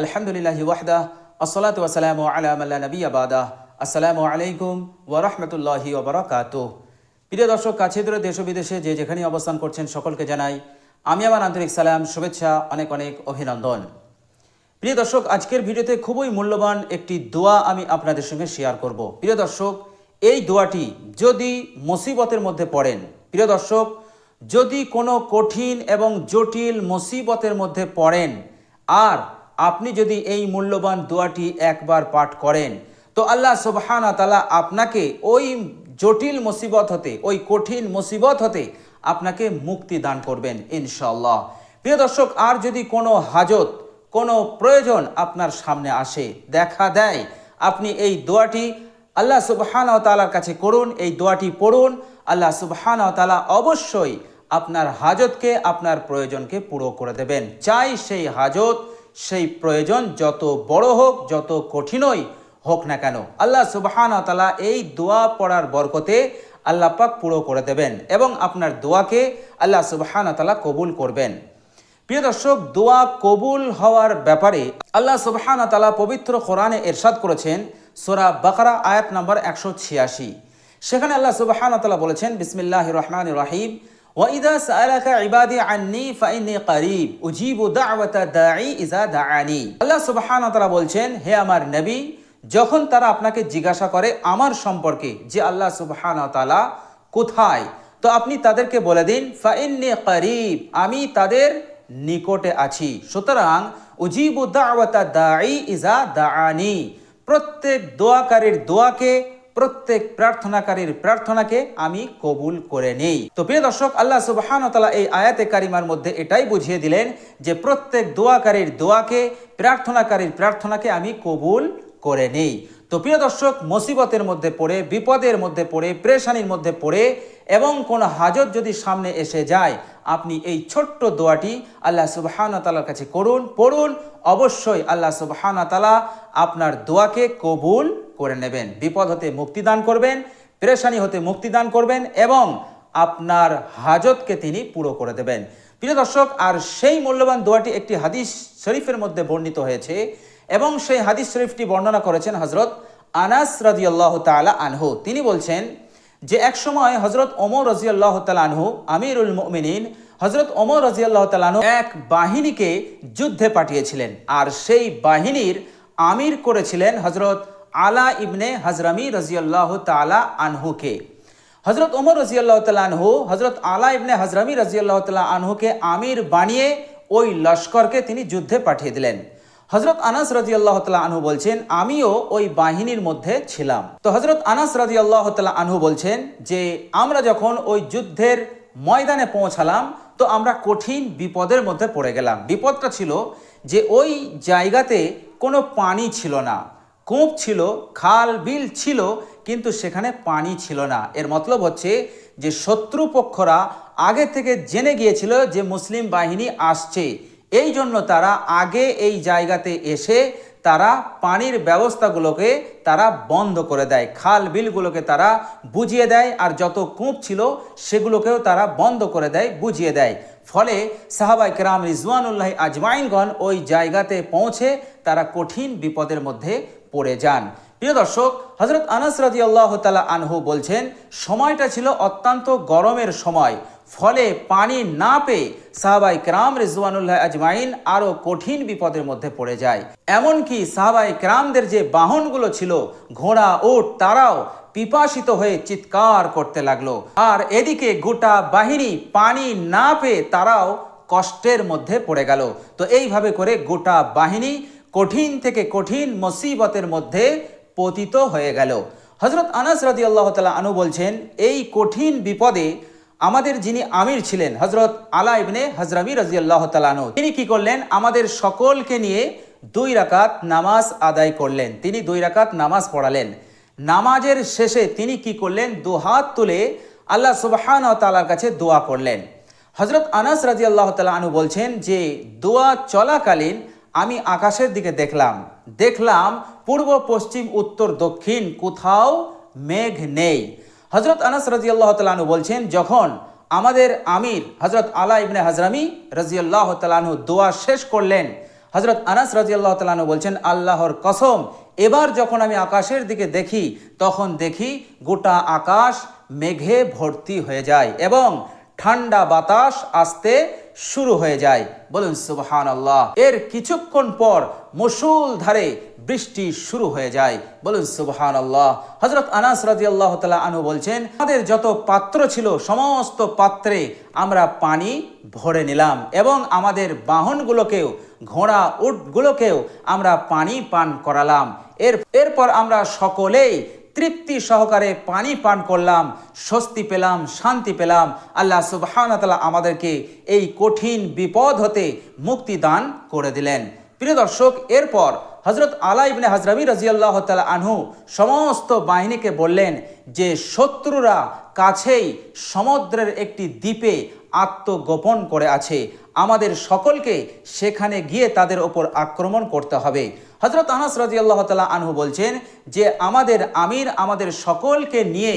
আলহামদুলিল্লাহ ওয়াহদা, আসসালাতু ওয়াসালামু আলা মাল্লা নবী আবাদা আসসালামু আলাইকুম ওয়া রাহমাতুল্লাহি ওয়া বারাকাতুহু। প্রিয় দর্শক, কাছে দূরে দেশ বিদেশে যে যেখানে অবস্থান করছেন সকলকে জানাই আমি আমার আন্তরিক সালাম, শুভেচ্ছা, অনেক অনেক অভিনন্দন। প্রিয় দর্শক, আজকের ভিডিওতে খুবই মূল্যবান একটি দোয়া আমি আপনাদের সঙ্গে শেয়ার করব। প্রিয় দর্শক, এই দোয়াটি যদি মুসিবতের মধ্যে পড়েন, প্রিয় দর্শক, যদি কোনো কঠিন এবং জটিল মুসিবতের মধ্যে পড়েন, আর আপনি যদি এই মূল্যবান দোয়াটি একবার পাঠ করেন, তো আল্লাহ সুবহানা তালা আপনাকে ওই জটিল মুসিবত হতে, ওই কঠিন মুসিবত হতে আপনাকে মুক্তি দান করবেন ইনশাল্লাহ প্রিয় দর্শক, আর যদি কোনো হাজত, কোনো প্রয়োজন আপনার সামনে আসে, দেখা দেয়, আপনি এই দোয়াটি আল্লাহ সুবহান তালার কাছে করুন, এই দোয়াটি পড়ুন, আল্লাহ সুবহান তালা অবশ্যই আপনার হাজতকে, আপনার প্রয়োজনকে পুরো করে দেবেন। চাই সেই হাজত সেই প্রয়োজন যত বড় হোক, যত কঠিনই হোক না কেন। আল্লাহ সুবহান তালা এই দোয়া পড়ার বরকতে আল্লাহ পাক পুরো করে দেবেন এবং আপনার দোয়াকে আল্লাহ সুবাহান তালা কবুল করবেন। প্রিয় দর্শক, দোয়া কবুল হওয়ার ব্যাপারে আল্লাহ সুবহান তালা পবিত্র কোরআনে এরশাদ করেছেন, সোরা বাকারা, আয়াত নম্বর একশো ছিয়াশি। সেখানে আল্লাহ সুবহান তালা বলেছেন বিসমিল্লাহ রহমান রাহিম ওয়াইদা সালাকা ইবাদি আন্নি ফাইনি কারিব উজিবু দাওয়াতা দাঈ ইজা দাআনি আল্লাহ সুবহান তালা বলছেন, হে আমার নবী, যখন তারা আপনাকে জিজ্ঞাসা করে আমার সম্পর্কে যে আল্লাহ সুবহান তালা কোথায়, তো আপনি তাদেরকে বলে দিন ফাইন্নি কারিব আমি তাদের নিকটে আছি। সুতরাং উজিবু দাওয়াতা দাঈ ইজা দাআনি। প্রত্যেক দোয়াকারীর দোয়াকে প্রত্যেক প্রার্থনাকারীর প্রার্থনাকে আমি কবুল করে নেই। তো প্রিয় দর্শক, আল্লাহ সুবহান তালা এই আয়াতে কারিমার মধ্যে এটাই বুঝিয়ে দিলেন যে প্রত্যেক দোয়াকারীর দোয়াকে, প্রার্থনাকারীর প্রার্থনাকে আমি কবুল করে নেই। তো প্রিয় দর্শক, মুসিবতের মধ্যে পড়ে, বিপদের মধ্যে পড়ে, প্রেশানির মধ্যে পড়ে এবং কোনো হাজত যদি সামনে এসে যায়, আপনি এই ছোট্ট দোয়াটি আল্লাহ সুবহান তালার কাছে করুন, পড়ুন। অবশ্যই আল্লাহ সুবহান তালা আপনার দোয়াকে কবুল করে নেবেন। বিপদ হতে মুক্তিদান করবেন, প্রেশানি হতে মুক্তিদান করবেন এবং আপনার হাজতকে তিনি পুরো করে দেবেন। প্রিয় দর্শক, আর সেই মূল্যবান দোয়াটি একটি হাদিস শরীফের মধ্যে বর্ণিত হয়েছে এবং সেই হাদিস শরীফটি বর্ণনা করেছেন হজরত আনাস রাজিয়াল্লাহ তালা আনহু। তিনি বলছেন যে এক সময় হজরত ওমর রাজিয়াল্লাহ তালানহু আমিরুল মুমিনিন হজরত ওমর রাজিয়াল্লাহ তালানহু এক বাহিনীকে যুদ্ধে পাঠিয়েছিলেন। আর সেই বাহিনীর আমির করেছিলেন হজরত আলা ইবনে হজরমি রাজিয়াল্লাহ তালা আনহুকে। হজরত ওমর রাজিয়াল্লাহ তালা আনহু হজরত আলা ইবনে হজরমি রাজিয়াল্লাহ তালা আনহুকে আমির বানিয়ে ওই লস্করকে তিনি যুদ্ধে পাঠিয়ে দিলেন। হজরত আনাস রাজি আল্লাহ তালা আনহু বলছেন, আমিও ওই বাহিনীর মধ্যে ছিলাম। তো হজরত আনাস রাজি আল্লাহ তালা আনহু বলছেন যে, আমরা যখন ওই যুদ্ধের ময়দানে পৌঁছালাম, তো আমরা কঠিন বিপদের মধ্যে পড়ে গেলাম। বিপদটা ছিল যে, ওই জায়গাতে কোনো পানি ছিল না। কূপ ছিল, খাল, বিল ছিল, কিন্তু সেখানে পানি ছিল না। এর মতলব হচ্ছে যে শত্রুপক্ষরা আগে থেকে জেনে গিয়েছিল যে মুসলিম বাহিনী আসছে। এই জন্য তারা আগে এই জায়গাতে এসে তারা পানির ব্যবস্থাগুলোকে তারা বন্ধ করে দেয়। খাল, বিলগুলোকে তারা বুঝিয়ে দেয় আর যত কূপ ছিল সেগুলোকেও তারা বন্ধ করে দেয়, বুঝিয়ে দেয়। ফলে সাহাবাই কেরাম রিজওয়ানুল্লাহ আজমাইনগণ ওই জায়গাতে পৌঁছে তারা কঠিন বিপদের মধ্যে পড়ে যান। প্রিয় দর্শক হজরত আনাস রাজি আল্লাহ তালা আনহু বলছেন, সময়টা ছিল অত্যন্ত গরমের সময়। ফলে পানি না পেয়ে সাহাবাই ক্রাম রিজওয়ানুল্লাহ আজমাইন আরও কঠিন বিপদের মধ্যে পড়ে যায়। এমনকি সাহাবাই ক্রামদের যে বাহনগুলো ছিল, ঘোড়া ওট তারাও পিপাসিত হয়ে চিৎকার করতে লাগল। আর এদিকে গোটা বাহিনী পানি না পেয়ে তারাও কষ্টের মধ্যে পড়ে গেল। তো এইভাবে করে গোটা বাহিনী কঠিন থেকে কঠিন মুসিবতের মধ্যে পতিত হয়ে গেল। হজরত আনাস রাজি আল্লাহ তালা আনু বলছেন, এই কঠিন বিপদে আমাদের যিনি আমির ছিলেন হজরত আলা ইবনে হজরমি রাজি আল্লাহ তালানু তিনি কি করলেন? আমাদের সকলকে নিয়ে দুই রাকাত নামাজ আদায় করলেন। তিনি দুই রাকাত নামাজ পড়ালেন। নামাজের শেষে তিনি কি করলেন? দু হাত তুলে আল্লাহ সুবাহান তালার কাছে দোয়া করলেন। হজরত আনাস রাজি আল্লাহ তালা আনু বলছেন যে, দোয়া চলাকালীন আমি আকাশের দিকে দেখলাম। দেখলাম পূর্ব, পশ্চিম, উত্তর, দক্ষিণ, কোথাও মেঘ নেই। হজরত আনাস রাজি আল্লাহ তালু বলছেন, যখন আমাদের আমির হজরত আলা ইবনে হাজরামি রাজি আল্লাহ তালু দোয়া শেষ করলেন হজরত আনাস রাজি আল্লাহ তালু বলছেন, আল্লাহর কসম, এবার যখন আমি আকাশের দিকে দেখি, তখন দেখি গোটা আকাশ মেঘে ভর্তি হয়ে যায় এবং ঠান্ডা বাতাস আসতে শুরু হয়ে যায়। বলুন সুবহান আল্লাহ এর কিছুক্ষণ পর মুসুল ধারে বৃষ্টি শুরু হয়ে যায়। বলুন সুবহান আল্লাহ হজরত আনাস রাজি আল্লাহ তালা আনু বলছেন, আমাদের যত পাত্র ছিল, সমস্ত পাত্রে আমরা পানি ভরে নিলাম এবং আমাদের বাহনগুলোকেও, ঘোড়া উটগুলোকেও আমরা পানি পান করালাম। এর, এরপর আমরা সকলেই তৃপ্তি সহকারে পানি পান করলাম, স্বস্তি পেলাম, শান্তি পেলাম। আল্লাহ সুবাহানতালা আমাদেরকে এই কঠিন বিপদ হতে মুক্তি দান করে দিলেন। প্রিয় দর্শক, এরপর হজরত আলা ইবনে হজরবি রাজিয়াল্লাহ তালা আনহু সমস্ত বাহিনীকে বললেন যে, শত্রুরা কাছেই সমুদ্রের একটি দ্বীপে আত্মগোপন করে আছে। আমাদের সকলকে সেখানে গিয়ে তাদের ওপর আক্রমণ করতে হবে। হজরত আনাস রাজি আল্লাহ তালা আনহু বলছেন যে, আমাদের আমির আমাদের সকলকে নিয়ে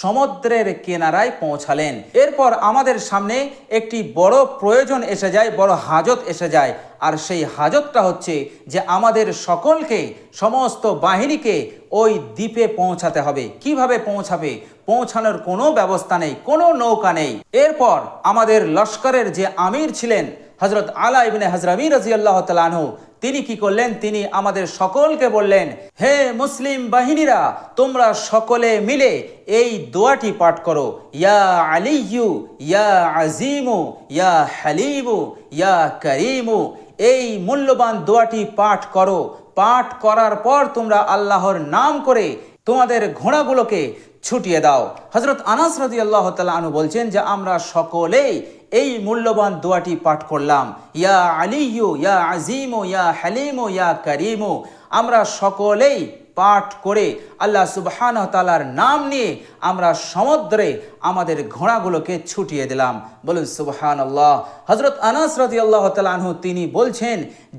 সমুদ্রের কেনারায় পৌঁছালেন। এরপর আমাদের সামনে একটি বড় প্রয়োজন এসে যায়, বড় হাজত এসে যায়। আর সেই হাজতটা হচ্ছে যে, আমাদের সকলকে, সমস্ত বাহিনীকে ওই দ্বীপে পৌঁছাতে হবে। কীভাবে পৌঁছাবে? পৌঁছানোর কোনো ব্যবস্থা নেই, কোনো নৌকা নেই। এরপর আমাদের লস্করের যে আমির ছিলেন হজরত আলা ইবনে হজরমি রাজি আল্লাহ তালানহু তিনি কি করলেন? তিনি আমাদের সকলকে বললেন, হে মুসলিম বাহিনীরা, তোমরা সকলে মিলে এই দোয়াটি পাঠ করো। ইয়া আলিয়ু ইয়া আজিমু, ইয়া হালিমু, ইয়া করিমু, এই মূল্যবান দোয়াটি পাঠ করো। পাঠ করার পর তোমরা আল্লাহর নাম করে তোমাদের ঘোড়াগুলোকে ছুটিয়ে দাও। হজরত আনাস রাজি আল্লাহ আনু বলছেন যে, আমরা সকলেই এই মূল্যবান দোয়াটি পাঠ করলাম। ইয়া আলিয়ু ইয়া আজিমো, ইয়া হালিমো, ইয়া করিম। আমরা সকলেই পাঠ করে আল্লাহ সুবহান তালার নাম নিয়ে আমরা সমুদ্রে আমাদের ঘোড়াগুলোকে ছুটিয়ে দিলাম। বলুন সুবহান আল্লাহ হজরত আনাস রাজি আল্লাহ তালু তিনি বলছেন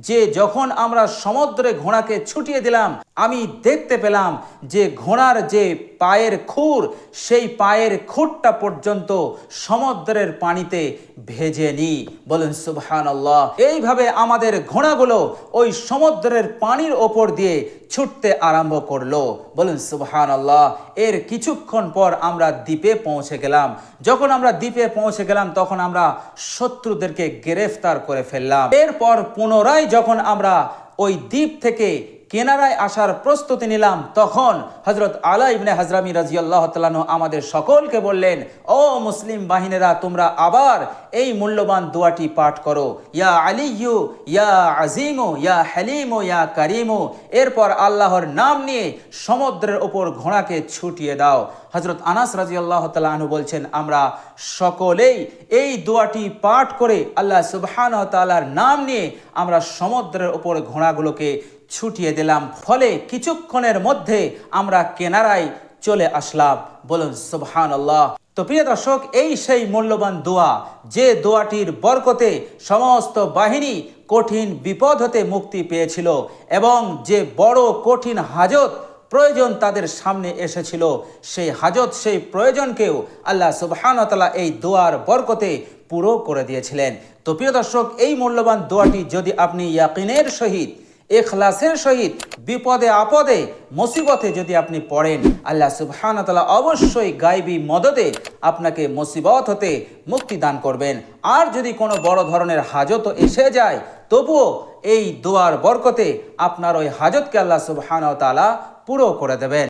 যে, যখন আমরা সমুদ্রে ঘোড়াকে ছুটিয়ে দিলাম, আমি দেখতে পেলাম যে, ঘোড়ার যে পায়ের খুর, সেই পায়ের খুরটা পর্যন্ত সমুদ্রের পানিতে ভেজে নি বলুন সুবহান আল্লাহ এইভাবে আমাদের ঘোড়াগুলো ওই সমুদ্রের পানির ওপর দিয়ে ছুটতে আরম্ভ করল। বলুন সুবহান আল্লাহ এর কিছুক্ষণ পর আমরা দ্বীপে পৌঁছে গেলাম। যখন আমরা দ্বীপে পৌঁছে গেলাম, তখন আমরা শত্রুদেরকে গ্রেফতার করে ফেললাম। এরপর পুনরায় যখন আমরা ওই দ্বীপ থেকে কেনারায় আসার প্রস্তুতি নিলাম, তখন হজরত আলা ইবনে হাজরামি রাজিয়াল্লাহ আমাদের সকলকে বললেন, ও মুসলিম বাহিনীরা, তোমরা আবার এই মূল্যবান দোয়াটি পাঠ করো। ইয়া আলিয়ু ইয়া আজিমো, ইয়া হালিমু, ইয়া কারিমু। এরপর আল্লাহর নাম নিয়ে সমুদ্রের ওপর ঘোড়াকে ছুটিয়ে দাও। হজরত আনাস রাজি আল্লাহ তালু বলছেন, আমরা সকলেই এই দোয়াটি পাঠ করে আল্লাহ সুবহান তালার নাম নিয়ে আমরা সমুদ্রের ওপর ঘোড়াগুলোকে ছুটিয়ে দিলাম। ফলে কিছুক্ষণের মধ্যে আমরা কেনারায় চলে আসলাম। বলুন সুবহান আল্লাহ তো প্রিয় দর্শক, এই সেই মূল্যবান দোয়া, যে দোয়াটির বরকতে সমস্ত বাহিনী কঠিন বিপদ হতে মুক্তি পেয়েছিল এবং যে বড় কঠিন হাজত প্রয়োজন তাদের সামনে এসেছিল, সেই হাজত, সেই প্রয়োজনকেও আল্লাহ সুবহানতালা এই দোয়ার বরকতে পুরো করে দিয়েছিলেন। তো প্রিয় দর্শক, এই মূল্যবান দোয়াটি যদি আপনি ইয়াকিনের সহিত এখলাসের সহিত, বিপদে আপদে, মুসিবতে যদি আপনি পড়েন, আল্লাহ সুবহান তালা অবশ্যই গাইবি মদতে আপনাকে মুসিবত হতে মুক্তি দান করবেন। আর যদি কোনো বড় ধরনের হাজত এসে যায়, তবুও এই দোয়ার বরকতে আপনার ওই হাজতকে আল্লাহ সুবহান তালা পুরো করে দেবেন।